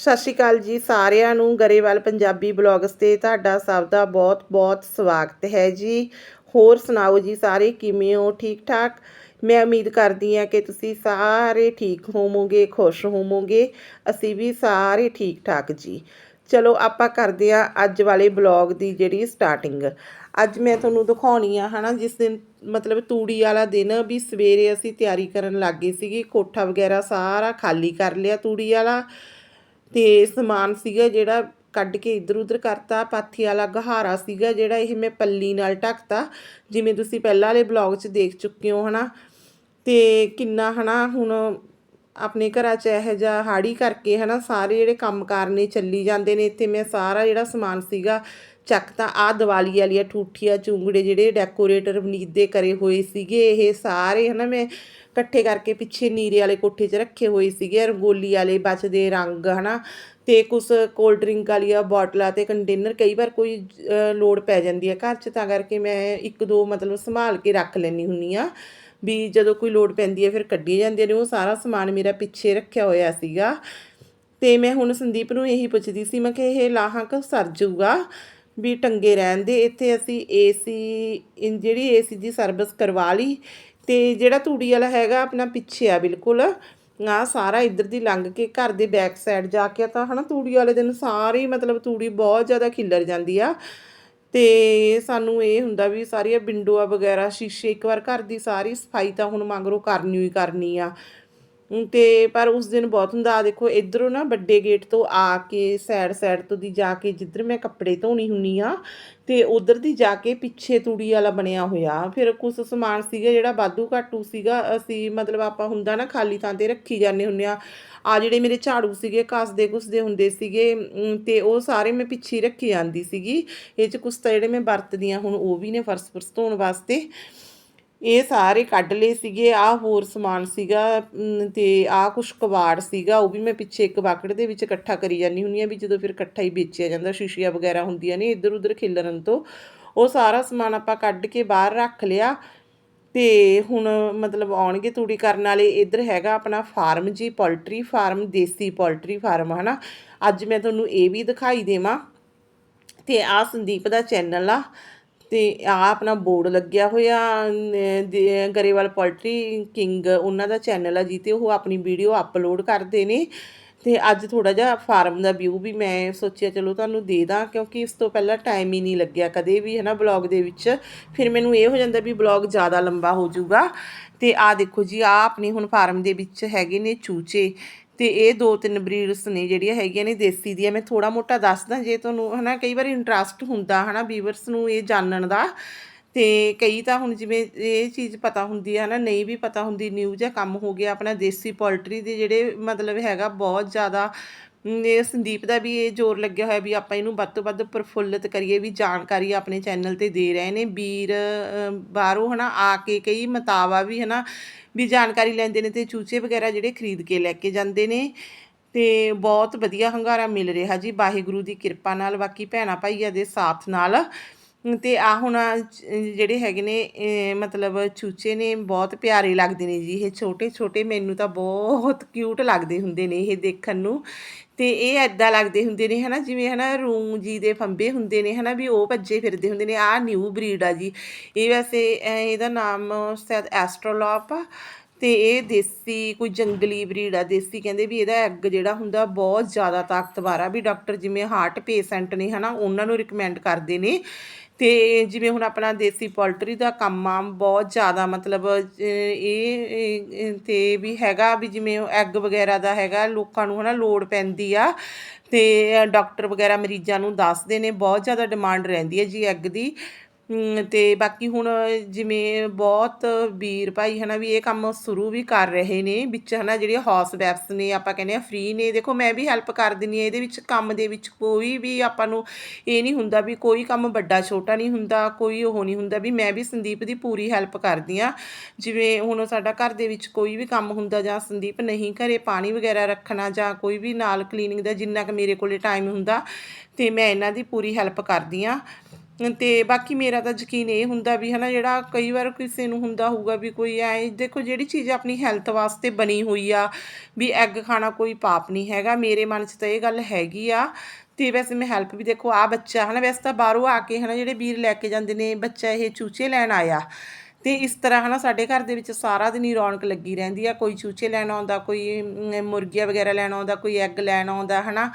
ਸਤਿ ਸ਼੍ਰੀ ਅਕਾਲ ਜੀ ਸਾਰਿਆਂ ਨੂੰ ਗਰੇਵਾਲ ਪੰਜਾਬੀ ਬਲੌਗਸ ਤੇ ਤੁਹਾਡਾ ਸਭ ਦਾ ਬਹੁਤ-ਬਹੁਤ ਸਵਾਗਤ ਹੈ ਜੀ। ਹੋਰ ਸੁਣਾਓ ਜੀ ਸਾਰੇ ਕਿਵੇਂ ਹੋ? ਠੀਕ ਠਾਕ? ਮੈਂ ਉਮੀਦ ਕਰਦੀ ਹਾਂ ਕਿ ਤੁਸੀਂ ਸਾਰੇ ਠੀਕ ਹੋਵੋਗੇ, ਖੁਸ਼ ਹੋਵੋਗੇ। ਅਸੀਂ ਵੀ ਸਾਰੇ ਠੀਕ ਠਾਕ ਜੀ। ਚਲੋ ਆਪਾਂ ਕਰਦੇ ਆ ਅੱਜ ਵਾਲੇ ਬਲੌਗ ਦੀ ਜਿਹੜੀ ਸਟਾਰਟਿੰਗ। ਅੱਜ ਮੈਂ ਤੁਹਾਨੂੰ ਦਿਖਾਉਣੀ ਆ, ਹਨਾ, ਜਿਸ ਦਿਨ ਮਤਲਬ ਤੂੜੀ ਵਾਲਾ ਦਿਨ ਵੀ ਸਵੇਰੇ ਅਸੀਂ ਤਿਆਰੀ ਕਰਨ ਲੱਗ ਗਏ ਸੀਗੇ, ਕੋਠਾ ਵਗੈਰਾ ਸਾਰਾ ਖਾਲੀ ਕਰ ਲਿਆ ਤੂੜੀ ਵਾਲਾ। ਤੇ ਸਮਾਨ ਸੀਗਾ ਜਿਹੜਾ ਕੱਢ ਕੇ ਇਧਰ ਉਧਰ ਕਰਤਾ ਪਾਥੀ ਵਾਲਾ ਗਹਾਰਾ ਸੀਗਾ ਜਿਹੜਾ ਇਹ ਮੈਂ ਪੱਲੀ ਨਾਲ ਢੱਕਤਾ, ਜਿਵੇਂ ਤੁਸੀਂ ਪਹਿਲਾਂ ਵਾਲੇ ਬਲੌਗ 'ਚ ਦੇਖ ਚੁੱਕੇ ਹੋ, ਹਨਾ? ਤੇ ਕਿੰਨਾ, ਹਨਾ, ਹੁਣ ਆਪਣੇ ਘਰਾਂ 'ਚ ਇਹੋ ਜਿਹਾ ਹਾੜੀ ਕਰਕੇ, ਹਨਾ, ਸਾਰੇ ਜਿਹੜੇ ਕੰਮਕਾਰ ਨੇ ਚੱਲੀ ਜਾਂਦੇ ਨੇ, ਇੱਥੇ ਮੈਂ ਸਾਰਾ ਜਿਹੜਾ ਸਮਾਨ ਸੀਗਾ ਚੱਕ ਤਾਂ ਆ ਦੀਵਾਲੀ ਵਾਲੀਆਂ ਠੂਠੀਆਂ, ਚੁੰਗੜੇ ਜਿਹੜੇ ਡੈਕੋਰੇਟਰ ਵਨੀਤ ਦੇ ਕਰੇ ਹੋਏ ਸੀਗੇ, ਇਹ ਸਾਰੇ ਹਨਾ ਮੈਂ ਇਕੱਠੇ ਕਰਕੇ ਪਿੱਛੇ ਨੀਰੇ ਵਾਲੇ ਕੋਠੇ 'ਚ ਰੱਖੇ ਹੋਏ ਸੀਗੇ ਰੰਗੋਲੀ ਵਾਲੇ ਬਚਦੇ ਰੰਗ ਹਨਾ। ਤੇ ਕੁਝ ਕੋਲਡ ਡਰਿੰਕ ਵਾਲੀਆਂ ਬੋਟਲਾਂ ਤੇ ਕੰਟੇਨਰ ਕਈ ਵਾਰ ਕੋਈ ਲੋੜ ਪੈ ਜਾਂਦੀ ਹੈ ਘਰ 'ਚ, ਤਾਂ ਕਰਕੇ ਮੈਂ ਇੱਕ ਦੋ ਮਤਲਬ ਸੰਭਾਲ ਕੇ ਰੱਖ ਲੈਣੀ ਹੁੰਨੀ ਆ। ਵੀ ਜਦੋਂ ਕੋਈ ਲੋੜ ਪੈਂਦੀ ਹੈ ਫਿਰ ਕੱਢੀ ਜਾਂਦੀਆਂ ਨੇ, ਉਹ ਸਾਰਾ ਸਮਾਨ ਮੇਰਾ ਪਿੱਛੇ ਰੱਖਿਆ ਹੋਇਆ ਸੀਗਾ। ਤੇ ਮੈਂ ਹੁਣ ਸੰਦੀਪ ਨੂੰ ਇਹੀ ਪੁੱਛਦੀ ਸੀ, ਮੈਂ ਕਿ ਇਹ ਲਾਹਾਂ ਕ ਸਰ ਜਾਊਗਾ ਵੀ ਟੰਗੇ ਰਹਿਣ ਦੇ। ਇੱਥੇ ਅਸੀਂ ਏਸੀ ਜਿਹੜੀ ਏਸੀ ਦੀ ਸਰਵਿਸ ਕਰਵਾ ਲਈ ਤੇ ਜਿਹੜਾ ਤੂੜੀ ਵਾਲਾ ਹੈਗਾ ਆਪਣਾ ਪਿੱਛੇ ਆ ਬਿਲਕੁਲ। ਆ ਸਾਰਾ ਇੱਧਰ ਦੀ ਲੰਘ ਕੇ ਘਰ ਦੇ ਬੈਕ ਸਾਈਡ ਜਾ ਕੇ ਤਾਂ ਹਨਾ ਤੂੜੀ ਵਾਲੇ ਦਿਨ ਸਾਰੀ ਮਤਲਬ ਤੂੜੀ ਬਹੁਤ ਜ਼ਿਆਦਾ ਖਿੱਲਰ ਜਾਂਦੀ ਆ। ਤੇ ਸਾਨੂੰ ਇਹ ਹੁੰਦਾ ਵੀ ਸਾਰੀਆਂ ਵਿੰਡੋਆ ਵਗੈਰਾ, ਸ਼ੀਸ਼ੇ ਇੱਕ ਵਾਰ ਘਰ ਦੀ ਸਾਰੀ ਸਫ਼ਾਈ ਤਾਂ ਹੁਣ ਮੰਗਰੋ ਕਰਨੀ ਹੀ ਕਰਨੀ ਆ। ਤੇ ਪਰ ਉਸ ਦਿਨ ਬਹੁਤ ਹੁੰਦਾ ਆ ਦੇਖੋ, ਇਧਰੋਂ ਨਾ ਵੱਡੇ ਗੇਟ ਤੋਂ ਆ ਕੇ ਸਾਈਡ ਸਾਈਡ ਤੋਂ ਦੀ ਜਾ ਕੇ ਜਿੱਧਰ ਮੈਂ ਕੱਪੜੇ ਧੋਣੀ ਹੁੰਨੀ ਆ, ਤੇ ਉਧਰ ਦੀ ਜਾ ਕੇ ਪਿੱਛੇ ਤੂੜੀ ਵਾਲਾ ਬਣਿਆ ਹੋਇਆ। ਫਿਰ ਕੁਝ ਸਮਾਨ ਸੀਗਾ ਜਿਹੜਾ ਬਾਦੂ ਘਾਟੂ ਸੀਗਾ, ਅਸੀਂ ਮਤਲਬ ਆਪਾਂ ਹੁੰਦਾ ਨਾ ਖਾਲੀ ਥਾਂ ਤੇ ਰੱਖੀ ਜਾਂਦੇ ਹੁੰਨੇ ਆ। ਆ ਜਿਹੜੇ ਮੇਰੇ ਝਾੜੂ ਸੀਗੇ ਕੱਸਦੇ ਕੁਸਦੇ ਹੁੰਦੇ ਸੀਗੇ, ਅਮ, ਤੇ ਉਹ ਸਾਰੇ ਮੈਂ ਪਿੱਛੇ ਰੱਖੀ ਜਾਂਦੀ ਸੀਗੀ। ਇਹ ਚ ਕੁਛ ਤਾਂ ਜਿਹੜੇ ਮੈਂ ਵਰਤਦੀਆਂ ਹੁਣ ਉਹ ਵੀ ਨੇ ਫਰਸ਼ ਫਰਸ਼ ਧੋਣ ਵਾਸਤੇ। ਇਹ ਸਾਰੇ ਕੱਢ ਲਏ ਸੀਗੇ ਆ ਹੋਰ ਸਮਾਨ ਸੀਗਾ ਅਮ, ਤੇ ਆ ਕੁਛ ਕਬਾੜ ਸੀਗਾ ਉਹ ਵੀ ਮੈਂ ਪਿੱਛੇ ਇੱਕ ਬਾਕੜ ਦੇ ਵਿੱਚ ਇਕੱਠਾ ਕਰੀ ਜਾਂਦੀ ਹੁੰਨੀ ਆ ਵੀ ਜਦੋਂ ਫਿਰ ਇਕੱਠਾ ਹੀ ਵੇਚਿਆ ਜਾਂਦਾ ਸ਼ੀਸ਼ੀਆਂ ਵਗੈਰਾ ਹੁੰਦੀਆਂ ਨੇ ਇੱਧਰ ਉੱਧਰ ਖਿਲਰਨ ਤੋਂ। ਉਹ ਸਾਰਾ ਸਮਾਨ ਆਪਾਂ ਕੱਢ ਕੇ ਬਾਹਰ ਰੱਖ ਲਿਆ ਤੇ ਹੁਣ ਮਤਲਬ ਆਉਣਗੇ ਤੂੜੀ ਕਰਨ ਵਾਲੇ ਇੱਧਰ ਹੈਗਾ ਆਪਣਾ ਫਾਰਮ ਜੀ ਪੋਲਟਰੀ ਫਾਰਮ ਦੇਸੀ ਪੋਲਟਰੀ ਫਾਰਮ ਹਨਾ? ਅੱਜ ਮੈਂ ਤੁਹਾਨੂੰ ਇਹ ਵੀ ਦਿਖਾਈ ਦੇਵਾਂ। ਤੇ ਆ ਸੰਦੀਪ ਦਾ ਚੈਨਲ ਆ ਅਤੇ ਆਹ ਆਪਣਾ ਬੋਰਡ ਲੱਗਿਆ ਹੋਇਆ ਗਰੇਵਾਲ ਪੋਲਟਰੀ ਕਿੰਗ, ਉਹਨਾਂ ਦਾ ਚੈਨਲ ਆ ਜੀ ਉਹ ਆਪਣੀ ਵੀਡੀਓ ਅਪਲੋਡ ਕਰਦੇ ਨੇ। ਅਤੇ ਅੱਜ ਥੋੜ੍ਹਾ ਜਿਹਾ ਫਾਰਮ ਦਾ ਵਿਊ ਵੀ ਮੈਂ ਸੋਚਿਆ, ਚਲੋ ਤੁਹਾਨੂੰ ਦੇ ਦਾਂ, ਕਿਉਂਕਿ ਇਸ ਤੋਂ ਪਹਿਲਾਂ ਟਾਈਮ ਹੀ ਨਹੀਂ ਲੱਗਿਆ ਕਦੇ ਵੀ ਹੈ ਨਾ ਬਲੌਗ ਦੇ ਵਿੱਚ। ਫਿਰ ਮੈਨੂੰ ਇਹ ਹੋ ਜਾਂਦਾ ਵੀ ਬਲੌਗ ਜ਼ਿਆਦਾ ਲੰਬਾ ਹੋ ਜਾਊਗਾ। ਅਤੇ ਆਹ ਦੇਖੋ ਜੀ ਆਹ ਆਪਣੇ ਹੁਣ ਫਾਰਮ ਦੇ ਵਿੱਚ ਹੈਗੇ ਨੇ ਚੂਚੇ। ਤੇ ਇਹ ਦੋ ਤਿੰਨ ਬਰੀਡਸ ਨੇ ਜਿਹੜੀਆਂ ਹੈਗੀਆਂ ਨੇ ਦੇਸੀ ਦੀਆਂ। ਮੈਂ ਥੋੜਾ ਮੋਟਾ ਦੱਸਦਾ ਜੇ ਤੁਹਾਨੂੰ ਹਨਾ, ਕਈ ਵਾਰ ਇੰਟਰਸਟ ਹੁੰਦਾ ਹਨਾ ਵੀਵਰਸ ਨੂੰ ਇਹ ਜਾਣਨ ਦਾ। ਤੇ ਕਈ ਤਾਂ ਹੁਣ ਜਿਵੇਂ ਇਹ ਚੀਜ਼ ਪਤਾ ਹੁੰਦੀ ਹੈ ਨਾ ਨਹੀਂ ਵੀ ਪਤਾ ਹੁੰਦੀ ਨਿਊ ਜਿਹਾ ਕੰਮ ਹੋ ਗਿਆ ਆਪਣਾ ਦੇਸੀ ਪੋਲਟਰੀ ਦੇ ਜਿਹੜੇ ਮਤਲਬ ਹੈਗਾ ਬਹੁਤ ਜ਼ਿਆਦਾ ਸੰਦੀਪ ਦਾ ਵੀ ਇਹ ਜ਼ੋਰ ਲੱਗਿਆ ਹੋਇਆ ਵੀ ਆਪਾਂ ਇਹਨੂੰ ਵੱਧ ਤੋਂ ਵੱਧ ਪ੍ਰਫੁੱਲਤ ਕਰੀਏ ਵੀ ਜਾਣਕਾਰੀ ਆਪਣੇ ਚੈਨਲ ਤੇ ਦੇ ਰਹੇ ਨੇ। ਵੀਰ ਅ, ਬਾਹਰੋਂ ਹਨਾ ਆ ਕੇ ਕਈ ਮਤਾਵਾ ਵੀ ਹਨਾ ਵੀ ਜਾਣਕਾਰੀ ਲੈਂਦੇ ਨੇ ਤੇ ਚੂਚੇ ਵਗੈਰਾ ਜਿਹੜੇ ਖਰੀਦ ਕੇ ਲੈ ਕੇ ਜਾਂਦੇ ਨੇ। ਤੇ ਬਹੁਤ ਵਧੀਆ ਹੰਗਾਰਾ ਮਿਲ ਰਿਹਾ ਜੀ। ਵਾਹਿਗੁਰੂ ਦੀ ਕਿਰਪਾ ਨਾਲ ਬਾਕੀ ਭੈਣਾ ਭਾਈਆਂ ਦੇ ਸਾਥ ਨਾਲ। ਤੇ ਆ ਹੁਣ ਜਿਹੜੇ ਹੈਗੇ ਨੇ ਮਤਲਬ ਚੂਚੇ ਨੇ ਬਹੁਤ ਪਿਆਰੇ ਲੱਗਦੇ ਨੇ ਜੀ। ਇਹ ਛੋਟੇ ਛੋਟੇ ਮੈਨੂੰ ਤਾਂ ਬਹੁਤ ਕਿਊਟ ਲੱਗਦੇ ਹੁੰਦੇ ਨੇ ਇਹ ਦੇਖਣ ਨੂੰ। ਤੇ ਇਹ ਐਦਾਂ ਲੱਗਦੇ ਹੁੰਦੇ ਨੇ, ਹਨਾ, ਜਿਵੇਂ, ਹਨਾ, ਰੂੰ ਜੀ ਦੇ ਫੰਬੇ ਹੁੰਦੇ ਨੇ, ਹਨਾ, ਵੀ ਉਹ ਭੱਜੇ ਫਿਰਦੇ ਹੁੰਦੇ ਨੇ ਆ ਨਿਊ ਬਰੀਡ ਆ ਜੀ। ਇਹ ਵੈਸੇ ਇਹਦਾ ਨਾਮ ਸ਼ਾਇਦ ਐਸਟਰੋਲੌਪ ਆ, ਤੇ ਇਹ ਦੇਸੀ, ਕੋਈ ਜੰਗਲੀ ਬਰੀਡ ਆ, ਦੇਸੀ ਕਹਿੰਦੇ ਵੀ ਇਹਦਾ ਐਗ ਜਿਹੜਾ ਹੁੰਦਾ ਬਹੁਤ ਜ਼ਿਆਦਾ ਤਾਕਤਵਰ ਆ, ਵੀ ਡਾਕਟਰ ਜਿਵੇਂ ਹਾਰਟ ਪੇਸ਼ੈਂਟ ਨੇ, ਹਨਾ, ਉਹਨਾਂ ਨੂੰ ਰਿਕਮੈਂਡ ਕਰਦੇ ਨੇ। ਤੇ ਜਿਵੇਂ ਹੁਣ ਆਪਣਾ ਦੇਸੀ ਪੋਲਟਰੀ ਦਾ ਕੰਮ ਆ, ਬਹੁਤ ਜ਼ਿਆਦਾ ਮਤਲਬ ਇਹ, ਇਹ- ਤੇ ਵੀ ਹੈਗਾ ਵੀ ਜਿਵੇਂ ਐਗ ਵਗੈਰਾ ਦਾ ਹੈਗਾ, ਲੋਕਾਂ ਨੂੰ ਹਨਾ ਲੋੜ ਪੈਂਦੀ ਆ। ਤੇ ਡਾਕਟਰ ਵਗੈਰਾ ਮਰੀਜ਼ਾਂ ਨੂੰ ਦੱਸਦੇ ਨੇ, ਬਹੁਤ ਜ਼ਿਆਦਾ ਡਿਮਾਂਡ ਰਹਿੰਦੀ ਹੈ ਜੀ ਐਗ ਦੀ। ਤੇ ਬਾਕੀ ਹੁਣ ਜਿਵੇਂ ਬਹੁਤ ਵੀਰ ਭਾਈ ਹਨਾ ਵੀ ਇਹ ਕੰਮ ਸ਼ੁਰੂ ਵੀ ਕਰ ਰਹੇ ਨੇ, ਵਿੱਚ ਹਨਾ ਜਿਹੜੇ ਹੌਸ ਵਾਈਫਸ ਨੇ ਆਪਾਂ ਕਹਿੰਦੇ ਆ ਫ੍ਰੀ ਨੇ, ਦੇਖੋ ਮੈਂ ਵੀ ਹੈਲਪ ਕਰ ਦਿੰਦੀ ਆ ਇਹਦੇ ਵਿੱਚ ਕੰਮ ਦੇ ਵਿੱਚ ਕੋਈ ਵੀ ਆਪਾਂ ਨੂੰ ਇਹ ਨਹੀਂ ਹੁੰਦਾ ਵੀ ਕੋਈ ਕੰਮ ਵੱਡਾ ਛੋਟਾ ਨਹੀਂ ਹੁੰਦਾ, ਕੋਈ ਉਹ ਨਹੀਂ ਹੁੰਦਾ ਵੀ ਮੈਂ ਵੀ ਸੰਦੀਪ ਦੀ ਪੂਰੀ ਹੈਲਪ ਕਰਦੀ ਆ ਜਿਵੇਂ ਹੁਣ ਸਾਡਾ ਘਰ ਦੇ ਵਿੱਚ ਕੋਈ ਵੀ ਕੰਮ ਹੁੰਦਾ ਜਾਂ ਸੰਦੀਪ ਨਹੀਂ ਘਰੇ ਪਾਣੀ ਵਗੈਰਾ ਰੱਖਣਾ ਜਾਂ ਕੋਈ ਵੀ ਨਾਲ ਕਲੀਨਿੰਗ ਦਾ ਜਿੰਨਾ ਕੁ ਮੇਰੇ ਕੋਲੇ ਟਾਈਮ ਹੁੰਦਾ, ਤੇ ਮੈਂ ਇਹਨਾਂ ਦੀ ਪੂਰੀ ਹੈਲਪ ਕਰਦੀ ਆ ਤੇ ਬਾਕੀ ਮੇਰਾ ਤਾਂ ਯਕੀਨ ਇਹ ਹੁੰਦਾ ਵੀ ਹਨਾ, ਜਿਹੜਾ ਕਈ ਵਾਰ ਕਿਸੇ ਨੂੰ ਹੁੰਦਾ ਹੋਊਗਾ ਵੀ ਕੋਈ ਐ, ਦੇਖੋ ਜਿਹੜੀ ਚੀਜ਼ ਆਪਣੀ ਹੈਲਥ ਵਾਸਤੇ ਬਣੀ ਹੋਈ ਆ, ਵੀ ਐਗ ਖਾਣਾ ਕੋਈ ਪਾਪ ਨਹੀਂ ਹੈਗਾ, ਮੇਰੇ ਮਨ 'ਚ ਤਾਂ ਇਹ ਗੱਲ ਹੈਗੀ ਆ। ਤੇ ਵੈਸੇ ਮੈਂ ਹੈਲਪ ਵੀ ਦੇਖੋ ਆ ਬੱਚਾ ਹਨਾ, ਵੈਸੇ ਤਾਂ ਬਾਹਰੋਂ ਆ ਕੇ ਹਨਾ, ਜਿਹੜੇ ਵੀਰ ਲੈ ਕੇ ਜਾਂਦੇ ਨੇ, ਬੱਚਾ ਇਹ ਚੂਚੇ ਲੈਣ ਆਇਆ। ਤੇ ਇਸ ਤਰ੍ਹਾਂ ਹਨਾ, ਸਾਡੇ ਘਰ ਦੇ ਵਿੱਚ ਸਾਰਾ ਦਿਨ ਹੀ ਰੌਣਕ ਲੱਗੀ ਰਹਿੰਦੀ ਆ, ਕੋਈ ਚੂਚੇ ਲੈਣ ਆਉਂਦਾ, ਕੋਈ ਮੁਰਗੀਆਂ ਵਗੈਰਾ ਲੈਣ ਆਉਂਦਾ, ਕੋਈ ਐਗ ਲੈਣ ਆਉਂਦਾ ਹਨਾ।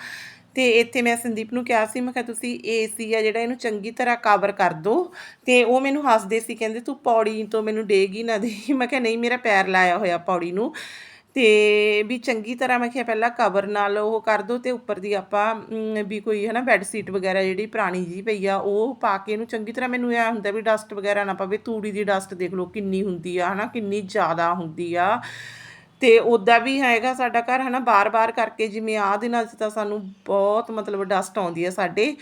ਤੇ ਇੱਥੇ ਮੈਂ ਸੰਦੀਪ ਨੂੰ ਕਿਹਾ ਸੀ, ਮੈਂ ਕਿਹਾ ਤੁਸੀਂ ਏਸੀ ਆ ਜਿਹੜਾ ਇਹਨੂੰ ਚੰਗੀ ਤਰ੍ਹਾਂ ਕਵਰ ਕਰ ਦਿਓ ਤੇ ਉਹ ਮੈਨੂੰ ਹੱਸਦੇ ਸੀ, ਕਹਿੰਦੇ ਤੂੰ ਪੌੜੀ ਤੋਂ ਮੈਨੂੰ ਡੇਗੀ ਨਾ ਦੇ। ਮੈਂ ਕਿਹਾ ਨਹੀਂ, ਮੇਰਾ ਪੈਰ ਲਾਇਆ ਹੋਇਆ ਪੌੜੀ ਨੂੰ ਤੇ ਵੀ ਚੰਗੀ ਤਰ੍ਹਾਂ ਮੈਂ ਕਿਹਾ ਪਹਿਲਾਂ ਕਵਰ ਨਾਲ ਉਹ ਕਰ ਦੋ ਤੇ ਉੱਪਰ ਦੀ ਆਪਾਂ ਵੀ ਕੋਈ ਹਨਾ ਬੈੱਡ ਸੀਟ ਵਗੈਰਾ ਜਿਹੜੀ ਪੁਰਾਣੀ ਜੀ ਪਈ ਆ, ਉਹ ਪਾ ਕੇ ਇਹਨੂੰ ਚੰਗੀ ਤਰ੍ਹਾਂ ਮੈਨੂੰ ਇਹ ਹੁੰਦਾ ਵੀ ਡਸਟ ਵਗੈਰਾ ਨਾ ਪਵੇ, ਤੂੜੀ ਦੀ ਡਸਟ ਦੇਖ ਲਓ ਕਿੰਨੀ ਹੁੰਦੀ ਆ, ਹਨਾ ਕਿੰਨੀ ਜ਼ਿਆਦਾ ਹੁੰਦੀ ਆ। ਤੇ ਉੱਦਾਂ ਵੀ ਹੈਗਾ ਸਾਡਾ ਘਰ, ਹਨਾ? ਬਾਰ-ਬਾਰ ਕਰਕੇ ਜਿਵੇਂ ਆਹ ਦਿਨਾਂ 'ਚ ਤਾਂ ਸਾਨੂੰ ਬਹੁਤ ਮਤਲਬ ਡਸਟ ਆਉਂਦੀ ਆ ਸਾਡੇ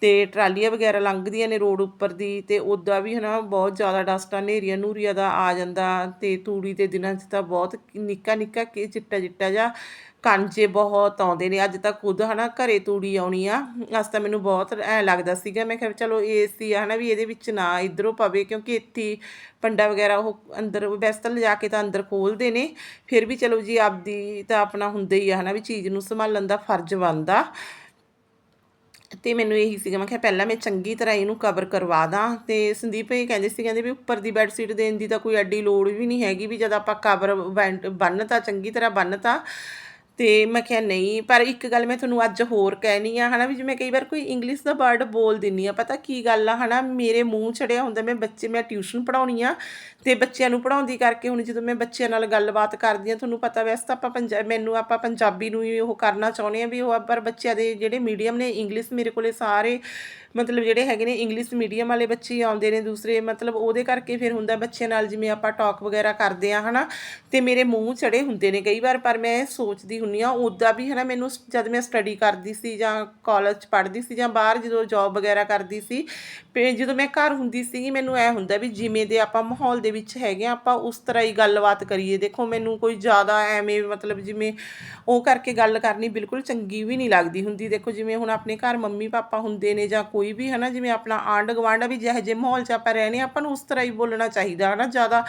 ਤੇ ਟਰਾਲੀਆਂ ਵਗੈਰਾ ਲੰਘਦੀਆਂ ਨੇ ਰੋਡ ਉੱਪਰ ਦੀ ਤੇ ਉੱਦਾਂ ਵੀ, ਹਨਾ? ਬਹੁਤ ਜ਼ਿਆਦਾ ਡਸਟ ਆ ਨੇਰੀਆਂ ਨੂਰੀਆਂ ਦਾ ਆ ਜਾਂਦਾ ਤੇ ਤੂੜੀ ਦੇ ਦਿਨਾਂ 'ਚ ਤਾਂ ਬਹੁਤ ਨਿੱਕਾ ਨਿੱਕਾ ਕਿ ਚਿੱਟਾ ਚਿੱਟਾ ਜਿਹਾ ਕਾਂਜੇ ਬਹੁਤ ਆਉਂਦੇ ਨੇ, ਅੱਜ ਤਾਂ ਖੁਦ ਹਨਾ ਘਰੇ ਤੂੜੀ ਆਉਣੀ ਆ, ਅੱਜ ਤਾਂ ਮੈਨੂੰ ਬਹੁਤ ਐ ਲੱਗਦਾ ਸੀਗਾ, ਮੈਂ ਕਿਹਾ ਵੀ ਚਲੋ ਏਸੀ ਆ ਹਨਾ ਵੀ ਇਹਦੇ ਵਿੱਚ ਨਾ ਇਧਰੋਂ ਪਵੇ, ਕਿਉਂਕਿ ਇੱਥੇ ਪੰਡਾ ਵਗੈਰਾ ਉਹ ਅੰਦਰ ਵੈਸੇ ਤਾਂ ਲਿਜਾ ਕੇ ਤਾਂ ਅੰਦਰ ਖੋਲਦੇ ਨੇ, ਫਿਰ ਵੀ ਚਲੋ ਜੀ ਆਪਦੀ ਤਾਂ ਆਪਣਾ ਹੁੰਦਾ ਹੀ ਆ ਹਨਾ ਵੀ ਚੀਜ਼ ਨੂੰ ਸੰਭਾਲਣ ਦਾ ਫਰਜ਼ ਬਣਦਾ। ਤੇ ਮੈਨੂੰ ਇਹੀ ਸੀਗਾ, ਮੈਂ ਕਿਹਾ ਪਹਿਲਾਂ ਮੈਂ ਚੰਗੀ ਤਰ੍ਹਾਂ ਇਹਨੂੰ ਕਵਰ ਕਰਵਾ ਦਾਂ, ਤੇ ਸੰਦੀਪ ਇਹ ਕਹਿੰਦੇ ਸੀ, ਕਹਿੰਦੇ ਵੀ ਉੱਪਰ ਦੀ ਬੈੱਡ ਸ਼ੀਟ ਦੇਣ ਦੀ ਤਾਂ ਕੋਈ ਐਡੀ ਲੋੜ ਵੀ ਨਹੀਂ ਹੈਗੀ, ਵੀ ਜਦ ਆਪਾਂ ਕਵਰ ਬੰਨਤਾ, ਚੰਗੀ ਤਰ੍ਹਾਂ ਬੰਨਤਾ ਤੇ ਮੈਂ ਕਿਹਾ ਨਹੀਂ, ਪਰ ਇੱਕ ਗੱਲ ਮੈਂ ਤੁਹਾਨੂੰ ਅੱਜ ਹੋਰ ਕਹਿਣੀ ਆ, ਹਨਾ ਵੀ ਜਿਵੇਂ ਕਈ ਵਾਰ ਕੋਈ ਇੰਗਲਿਸ਼ ਦਾ ਵਰਡ ਬੋਲ ਦਿੰਨੀ ਆ, ਪਤਾ ਕੀ ਗੱਲ ਆ, ਹਨਾ ਮੇਰੇ ਮੂੰਹ ਚੜਿਆ ਹੁੰਦਾ, ਮੈਂ ਬੱਚੇ, ਮੈਂ ਟਿਊਸ਼ਨ ਪੜਾਉਣੀ ਆ ਤੇ ਬੱਚਿਆਂ ਨੂੰ ਪੜਾਉਂਦੀ ਕਰਕੇ ਹੁਣ ਜਦੋਂ ਮੈਂ ਬੱਚਿਆਂ ਨਾਲ ਗੱਲਬਾਤ ਕਰਦੀ ਆ, ਤੁਹਾਨੂੰ ਪਤਾ ਵੈਸੇ ਤਾਂ ਆਪਾਂ ਪੰਜਾਬ ਮੈਨੂੰ ਆਪਾਂ ਪੰਜਾਬੀ ਨੂੰ ਹੀ ਉਹ ਕਰਨਾ ਚਾਹੁੰਦੇ ਆ ਵੀ ਉਹ ਪਰ ਬੱਚਿਆਂ ਦੇ ਜਿਹੜੇ ਮੀਡੀਅਮ ਨੇ ਇੰਗਲਿਸ਼ ਮੇਰੇ ਕੋਲੇ ਸਾਰੇ ਮਤਲਬ ਜਿਹੜੇ ਹੈਗੇ ਨੇ ਇੰਗਲਿਸ਼ ਮੀਡੀਅਮ ਵਾਲੇ ਬੱਚੇ ਹੀ ਆਉਂਦੇ ਨੇ ਦੂਸਰੇ, ਮਤਲਬ ਉਹਦੇ ਕਰਕੇ ਫਿਰ ਹੁੰਦਾ ਬੱਚਿਆਂ ਨਾਲ ਜਿਵੇਂ ਆਪਾਂ ਟਾਕ ਵਗੈਰਾ ਕਰਦੇ ਆ ਹਨਾ, ਤੇ ਮੇਰੇ ਮੂੰਹ ਚੜੇ ਹੁੰਦੇ ਨੇ ਕਈ ਵਾਰ, ਪਰ ਮੈਂ ਸੋਚਦੀ ਹੁੰਨੀ ਆ ਉੱਦਾਂ ਵੀ, ਹਨਾ, ਮੈਨੂੰ ਸ- ਜਦ ਮੈਂ ਸਟੱਡੀ ਕਰਦੀ ਸੀ ਜਾਂ ਕਾਲਜ 'ਚ ਪੜ੍ਹਦੀ ਸੀ ਜਾਂ ਬਾਹਰ ਜਦੋਂ ਜੌਬ ਵਗੈਰਾ ਕਰਦੀ ਸੀ ਤੇ ਜਦੋਂ ਮੈਂ ਘਰ ਹੁੰਦੀ ਸੀ ਮੈਨੂੰ ਐ ਹੁੰਦਾ ਵੀ ਜਿਵੇਂ ਦੇ ਆਪਾਂ ਮਾਹੌਲ ਦੇ ਵਿੱਚ ਹੈਗੇ ਆ ਆਪਾਂ ਉਸ ਤਰ੍ਹਾਂ ਹੀ ਗੱਲਬਾਤ ਕਰੀਏ। ਦੇਖੋ, ਮੈਨੂੰ ਕੋਈ ਜ਼ਿਆਦਾ ਐਵੇਂ ਮਤਲਬ ਜਿਵੇਂ ਉਹ ਕਰਕੇ ਗੱਲ ਕਰਨੀ ਬਿਲਕੁਲ ਚੰਗੀ ਵੀ ਨਹੀਂ ਲੱਗਦੀ ਹੁੰਦੀ। ਦੇਖੋ, ਜਿਵੇਂ ਹੁਣ ਆਪਣੇ ਘਰ ਮੰਮੀ ਪਾਪਾ ਹੁੰਦੇ ਨੇ ਜਾਂ ਕੋਈ ਵੀ ਹਨਾ, ਜਿਵੇਂ ਆਪਣਾ ਆਂਢ ਗੁਆਂਢ ਵੀ ਜਿਹੋ ਜਿਹੇ ਮਾਹੌਲ 'ਚ ਆਪਾਂ ਰਹਿੰਦੇ ਹਾਂ, ਆਪਾਂ ਨੂੰ ਉਸ ਤਰ੍ਹਾਂ ਹੀ ਬੋਲਣਾ ਚਾਹੀਦਾ ਹੈ ਨਾ ਜ਼ਿਆਦਾ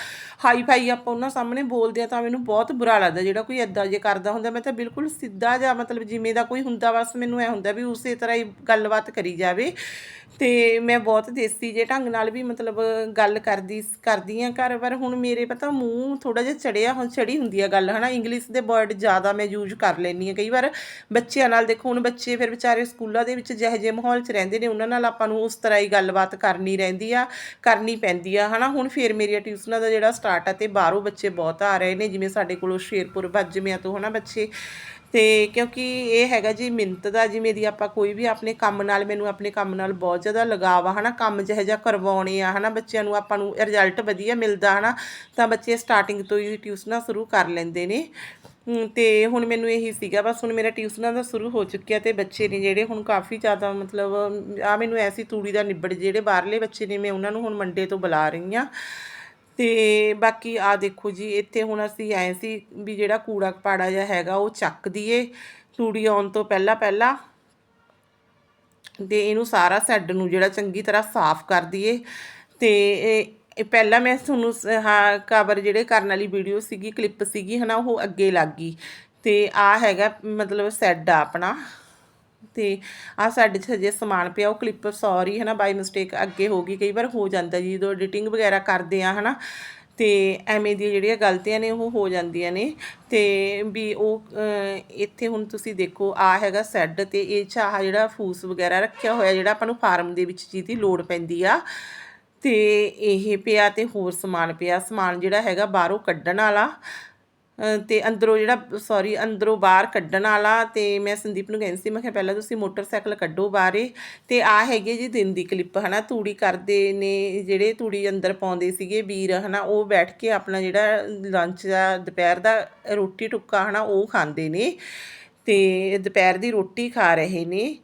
ਹਾਈ ਫਾਈ ਆਪਾਂ ਉਹਨਾਂ ਸਾਹਮਣੇ ਬੋਲਦੇ ਆ ਤਾਂ ਮੈਨੂੰ ਬਹੁਤ ਬੁਰਾ ਲੱਗਦਾ, ਜਿਹੜਾ ਕੋਈ ਐਦਾਂ ਜੇ ਕਰਦਾ ਹੁੰਦਾ, ਮੈਂ ਤਾਂ ਬਿਲਕੁਲ ਸਿੱਧਾ ਜਾਂ ਮਤਲਬ ਜਿਵੇਂ ਦਾ ਕੋਈ ਹੁੰਦਾ ਬਸ ਮੈਨੂੰ ਐ ਹੁੰਦਾ ਵੀ ਉਸੇ ਤਰ੍ਹਾਂ ਹੀ ਗੱਲਬਾਤ ਕਰੀ ਜਾਵੇ। ਤੇ ਮੈਂ ਬਹੁਤ ਦੇਸੀ ਜੇ ਢੰਗ ਨਾਲ ਵੀ ਮਤਲਬ ਗੱਲ ਕਰਦੀ ਕਰਦੀ ਆ ਘਰ, ਪਰ ਹੁਣ ਮੇਰੇ ਪਤਾ ਮੂੰਹ ਥੋੜਾ ਜਿਹਾ ਚੜਿਆ, ਹੁਣ ਚੜੀ ਹੁੰਦੀ ਆ ਗੱਲ ਹਨਾ ਇੰਗਲਿਸ਼ ਦੇ ਵਰਡ ਜ਼ਿਆਦਾ ਮੈਂ ਯੂਜ਼ ਕਰ ਲੈਂਦੀ ਆ ਕਈ ਵਾਰ ਬੱਚਿਆਂ ਨਾਲ ਦੇਖੋ, ਹੁਣ ਬੱਚੇ ਫਿਰ ਵਿਚਾਰੇ ਸਕੂਲਾਂ ਦੇ ਵਿੱਚ ਜਿਹੋ ਜਿਹੇ ਮਾਹੌਲ 'ਚ ਰਹਿੰਦੇ ਨੇ, ਉਹਨਾਂ ਨਾਲ ਆਪਾਂ ਨੂੰ ਉਸ ਤਰ੍ਹਾਂ ਹੀ ਗੱਲਬਾਤ ਕਰਨੀ ਰਹਿੰਦੀ ਆ, ਕਰਨੀ ਪੈਂਦੀ ਆ। ਹਨਾ, ਹੁਣ ਫਿਰ ਮੇਰੀਆਂ ਟਿਊਸ਼ਨਾਂ ਦਾ ਜਿਹੜਾ ਸਟਾਰਟ ਆ ਤੇ ਬਾਹਰੋਂ ਬੱਚੇ ਬਹੁਤ ਆ ਰਹੇ ਨੇ, ਜਿਵੇਂ ਸਾਡੇ ਕੋਲੋਂ ਸ਼ੇਰਪੁਰ, ਬੱਜਮਿਆਂ ਤੋਂ ਹਨਾ ਬੱਚੇ। ਤੇ ਕਿਉਂਕਿ ਇਹ ਹੈਗਾ ਜੀ ਮਿੰਤ ਦਾ, ਜਿਵੇਂ ਦੀ ਆਪਾਂ ਕੋਈ ਵੀ ਆਪਣੇ ਕੰਮ ਨਾਲ, ਮੈਨੂੰ ਆਪਣੇ ਕੰਮ ਨਾਲ ਬਹੁਤ ਜ਼ਿਆਦਾ ਲਗਾਵ ਆ। ਹਨਾ, ਕੰਮ ਜਿਹੋ ਜਿਹਾ ਕਰਵਾਉਣੇ ਆ, ਹਨਾ ਬੱਚਿਆਂ ਨੂੰ ਆਪਾਂ ਨੂੰ ਰਿਜ਼ਲਟ ਵਧੀਆ ਮਿਲਦਾ, ਹਨਾ। ਤਾਂ ਬੱਚੇ ਸਟਾਰਟਿੰਗ ਤੋਂ ਹੀ ਟਿਊਸ਼ਨਾਂ ਸ਼ੁਰੂ ਕਰ ਲੈਂਦੇ ਨੇ। ਤੇ ਹੁਣ ਮੈਨੂੰ ਇਹੀ ਸੀਗਾ, ਬਸ ਹੁਣ ਮੇਰਾ ਟਿਊਸ਼ਨਾਂ ਦਾ ਸ਼ੁਰੂ ਹੋ ਚੁੱਕਿਆ ਤੇ ਬੱਚੇ ਨੇ ਜਿਹੜੇ ਹੁਣ ਕਾਫੀ ਜ਼ਿਆਦਾ ਮਤਲਬ, ਆ ਮੈਨੂੰ ਐਸੀ ਤੂੜੀ ਦਾ ਨਿਬੜ, ਜਿਹੜੇ ਬਾਹਰਲੇ ਬੱਚੇ ਨੇ ਮੈਂ ਉਹਨਾਂ ਨੂੰ ਹੁਣ ਮੰਡੇ ਤੋਂ ਬੁਲਾ ਰਹੀ ਹਾਂ। ਤੇ ਬਾਕੀ ਆ ਦੇਖੋ ਜੀ, ਇੱਥੇ ਹੁਣ ਅਸੀਂ ਆਏ ਸੀ ਵੀ ਜਿਹੜਾ ਕੂੜਾ ਕਪਾੜਾ ਜਿਹਾ ਹੈਗਾ, ਉਹ ਚੱਕ ਦਈਏ ਤੂੜੀ ਆਉਣ ਤੋਂ ਪਹਿਲਾਂ ਪਹਿਲਾਂ। ਤੇ ਇਹਨੂੰ ਸਾਰਾ ਸੈੱਡ ਨੂੰ ਜਿਹੜਾ ਚੰਗੀ ਤਰ੍ਹਾਂ ਸਾਫ਼ ਕਰ ਦਈਏ। ਤੇ ਇਹ ਪਹਿਲਾਂ ਮੈਂ ਤੁਹਾਨੂੰ ਸ- ਹਾਂ ਕਵਰ ਜਿਹੜੇ ਕਰਨ ਵਾਲੀ ਵੀਡੀਓ ਸੀਗੀ ਕਲਿੱਪ ਸੀਗੀ, ਹਨਾ, ਉਹ ਅੱਗੇ ਲੱਗ ਗਈ। ਤੇ ਆ ਹੈਗਾ, ਮਤਲਬ ਸੈੱਡ ਆ ਆਪਣਾ। ਤੇ ਆ ਸਾਡੇ 'ਚ ਹਜੇ ਸਮਾਨ ਪਿਆ, ਉਹ ਕਲਿੱਪ ਸੌਰੀ ਹਨਾ ਬਾਈ ਮਿਸਟੇਕ ਅੱਗੇ ਹੋ ਗਈ। ਕਈ ਵਾਰ ਹੋ ਜਾਂਦਾ ਜੀ, ਜਦੋਂ ਐਡੀਟਿੰਗ ਵਗੈਰਾ ਕਰਦੇ ਆ, ਹਨਾ। ਤੇ ਐਵੇਂ ਦੀਆਂ ਜਿਹੜੀਆਂ ਗਲਤੀਆਂ ਨੇ, ਉਹ ਹੋ ਜਾਂਦੀਆਂ ਨੇ। ਤੇ ਵੀ ਉਹ ਇੱਥੇ ਹੁਣ ਤੁਸੀਂ ਦੇਖੋ ਆ ਹੈਗਾ ਸੈੱਡ ਤੇ ਇਹ 'ਚ ਆਹ ਜਿਹੜਾ ਫੂਸ ਵਗੈਰਾ ਰੱਖਿਆ ਹੋਇਆ, ਜਿਹੜਾ ਆਪਾਂ ਨੂੰ ਫਾਰਮ ਦੇ ਵਿੱਚ ਜਿਹਦੀ ਲੋੜ ਪੈਂਦੀ ਆ। ਤੇ ਇਹ ਪਿਆ ਤੇ ਹੋਰ ਸਮਾਨ ਪਿਆ। ਸਮਾਨ ਜਿਹੜਾ ਹੈਗਾ ਬਾਹਰੋਂ ਕੱਢਣ ਵਾਲਾ ਅ, ਤੇ ਅੰਦਰੋਂ ਜਿਹੜਾ ਸੌਰੀ ਅੰਦਰੋਂ ਬਾਹਰ ਕੱਢਣ ਵਾਲਾ ਤੇ ਮੈਂ ਸੰਦੀਪ ਨੂੰ ਕਹਿੰਦੀ ਸੀ ਮੈਂ ਕਿਹਾ ਪਹਿਲਾਂ ਤੁਸੀਂ ਮੋਟਰਸਾਈਕਲ ਕੱਢੋ ਬਾਹਰੇ। ਤੇ ਆ ਹੈਗੇ ਜੀ ਦਿਨ ਦੀ ਕਲਿੱਪ ਹਨਾ ਤੂੜੀ ਕਰਦੇ ਨੇ ਜਿਹੜੇ ਤੂੜੀ ਅੰਦਰ ਪਾਉਂਦੇ ਸੀਗੇ ਵੀਰ ਹਨਾ ਉਹ ਬੈਠ ਕੇ ਆਪਣਾ ਜਿਹੜਾ ਲੰਚ ਦਾ ਦੁਪਹਿਰ ਦਾ ਰੋਟੀ ਟੁੱਕਾ ਹਨਾ ਉਹ ਖਾਂਦੇ ਨੇ। ਤੇ ਦੁਪਹਿਰ ਦੀ ਰੋਟੀ ਖਾ ਰਹੇ ਨੇ।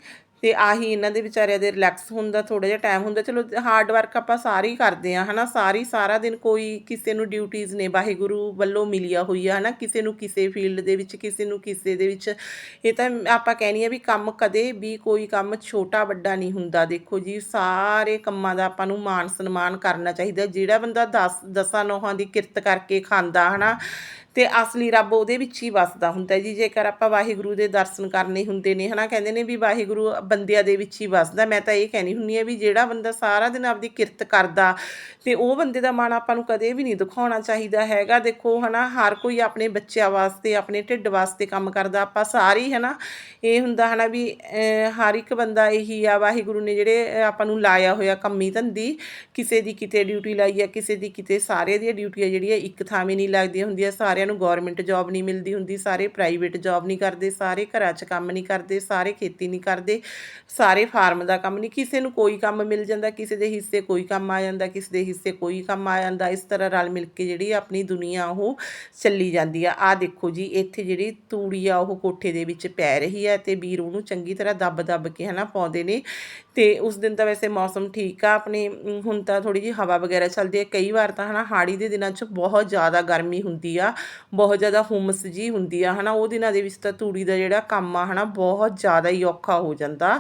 ਤੇ ਆਹੀ ਇਹਨਾਂ ਦੇ ਵਿਚਾਰਿਆਂ ਦੇ ਰਿਲੈਕਸ ਹੁੰਦਾ ਥੋੜਾ ਜਿਹਾ ਟਾਈਮ ਹੁੰਦਾ। ਚਲੋ ਹਾਰਡ ਵਰਕ ਆਪਾਂ ਸਾਰੇ ਹੀ ਕਰਦੇ ਆ ਹਨਾ? ਸਾਰੀ, ਸਾਰਾ ਦਿਨ ਕੋਈ ਕਿਸੇ ਨੂੰ ਡਿਊਟੀਆਂ ਨੇ, ਵਾਹਿਗੁਰੂ ਵੱਲੋਂ ਮਿਲੀਆਂ ਹੋਈ ਆ ਹਨਾ? ਕਿਸੇ ਨੂੰ ਕਿਸੇ ਫੀਲਡ ਦੇ ਵਿੱਚ, ਕਿਸੇ ਨੂੰ ਕਿਸੇ ਦੇ ਵਿੱਚ। ਇਹ ਤਾਂ ਆਪਾਂ ਕਹਿਣੀ ਆ ਵੀ ਕੰਮ ਕਦੇ ਵੀ ਕੋਈ ਕੰਮ ਛੋਟਾ, ਵੱਡਾ ਨਹੀਂ ਹੁੰਦਾ। ਦੇਖੋ ਜੀ, ਸਾਰੇ ਕੰਮਾਂ ਦਾ ਆਪਾਂ ਨੂੰ ਮਾਣ ਸਨਮਾਨ ਕਰਨਾ ਚਾਹੀਦਾ। ਜਿਹੜਾ ਬੰਦਾ 10 ਦਸਾਂ, ਨੋਹਾਂ ਦੀ ਕਿਰਤ ਕਰਕੇ ਖਾਂਦਾ, ਹਨਾ? ਤੇ ਅਸਲੀ ਰੱਬ ਉਹਦੇ ਵਿੱਚ ਹੀ ਵਸਦਾ ਹੁੰਦਾ ਜੀ। ਜੇਕਰ ਆਪਾਂ ਵਾਹਿਗੁਰੂ ਦੇ ਦਰਸ਼ਨ ਕਰਨੇ ਹੁੰਦੇ ਨੇ, ਹਨਾ, ਕਹਿੰਦੇ ਨੇ ਵੀ ਵਾਹਿਗੁਰੂ ਬੰਦਿਆਂ ਦੇ ਵਿੱਚ ਹੀ ਵਸਦਾ। ਮੈਂ ਤਾਂ ਇਹ ਕਹਿਣੀ ਹੁੰਨੀ ਆ ਵੀ ਜਿਹੜਾ ਬੰਦਾ ਸਾਰਾ ਦਿਨ ਆਪਦੀ ਕਿਰਤ ਕਰਦਾ ਤੇ ਉਹ ਬੰਦੇ ਦਾ ਮਨ ਆਪਾਂ ਨੂੰ ਕਦੇ ਵੀ ਨਹੀਂ ਦਿਖਾਉਣਾ ਚਾਹੀਦਾ ਹੈਗਾ। ਦੇਖੋ, ਹਨਾ, ਹਰ ਕੋਈ ਆਪਣੇ ਬੱਚਿਆਂ ਵਾਸਤੇ, ਆਪਣੇ ਢਿੱਡ ਵਾਸਤੇ ਕੰਮ ਕਰਦਾ। ਆਪਾਂ ਸਾਰੇ ਹੀ ਹਨਾ, ਇਹ ਹੁੰਦਾ, ਹਨਾ, ਵੀ ਹਰ ਇੱਕ ਬੰਦਾ ਇਹੀ ਆ, ਵਾਹਿਗੁਰੂ ਨੇ ਜਿਹੜੇ ਆਪਾਂ ਨੂੰ ਲਾਇਆ ਹੋਇਆ ਕੰਮੀ ਧੰਦੀ। ਕਿਸੇ ਦੀ ਕਿਤੇ ਡਿਊਟੀ ਲਾਈ ਆ, ਕਿਸੇ ਦੀ ਕਿਤੇ ਸਾਰੇ ਦੀਆਂ ਡਿਊਟੀਆਂ ਜਿਹੜੀਆਂ ਇੱਕ ਥਾਂ ਨਹੀਂ ਲੱਗਦੀਆਂ ਹੁੰਦੀਆਂ ਸਾਰੇ ਸਾਰਿਆਂ ਨੂੰ ਗਵਰਨਮੈਂਟ ਜੌਬ ਨਹੀਂ ਮਿਲਦੀ ਹੁੰਦੀ, ਸਾਰੇ ਪ੍ਰਾਈਵੇਟ ਜੌਬ ਨਹੀਂ ਕਰਦੇ, ਸਾਰੇ ਘਰਾਂ 'ਚ ਕੰਮ ਨਹੀਂ ਕਰਦੇ, ਸਾਰੇ ਖੇਤੀ ਨਹੀਂ ਕਰਦੇ, ਸਾਰੇ ਫਾਰਮ ਦਾ ਕੰਮ ਨਹੀਂ, ਕਿਸੇ ਨੂੰ ਕੋਈ ਕੰਮ ਮਿਲ ਜਾਂਦਾ, ਕਿਸੇ ਦੇ ਹਿੱਸੇ ਕੋਈ ਕੰਮ ਆ ਜਾਂਦਾ, ਕਿਸੇ ਦੇ ਹਿੱਸੇ ਕੋਈ ਕੰਮ ਆ ਜਾਂਦਾ, ਇਸ ਤਰ੍ਹਾਂ ਰਲ ਮਿਲ ਕੇ ਜਿਹੜੀ ਆਪਣੀ ਦੁਨੀਆ ਉਹ ਚੱਲੀ ਜਾਂਦੀ ਆ। ਆ ਦੇਖੋ ਜੀ, ਇੱਥੇ ਜਿਹੜੀ ਤੂੜੀ ਆ, ਉਹ ਕੋਠੇ ਦੇ ਵਿੱਚ ਪੈ ਰਹੀ ਹੈ ਤੇ ਵੀਰ ਉਹਨੂੰ ਚੰਗੀ ਤਰ੍ਹਾਂ ਦੱਬ ਦੱਬ ਕੇ ਹਨਾ ਪਾਉਂਦੇ ਨੇ। ਤੇ ਉਸ ਦਿਨ ਤਾਂ ਵੈਸੇ ਮੌਸਮ ਠੀਕ ਆ, ਆਪਣੇ ਹੁਣ ਤਾਂ ਥੋੜੀ ਜਿਹੀ ਹਵਾ ਵਗੈਰਾ ਚੱਲਦੀ ਹੈ। ਕਈ ਵਾਰ ਤਾਂ ਹਨਾ ਹਾੜੀ ਦੇ ਦਿਨਾਂ 'ਚ ਬਹੁਤ ਜ਼ਿਆਦਾ ਗਰਮੀ ਹੁੰਦੀ ਆ, ਬਹੁਤ ਜ਼ਿਆਦਾ ਹੁਮਸ ਜੀ ਹੁੰਦੀ ਆ, ਹਨਾ ਉਹ ਦਿਨਾਂ ਦੇ ਵਿੱਚ ਤਾਂ ਤੂੜੀ ਦਾ ਜਿਹੜਾ ਕੰਮ ਆ ਹਨਾ ਬਹੁਤ ਜ਼ਿਆਦਾ ਹੀ ਔਖਾ ਹੋ ਜਾਂਦਾ।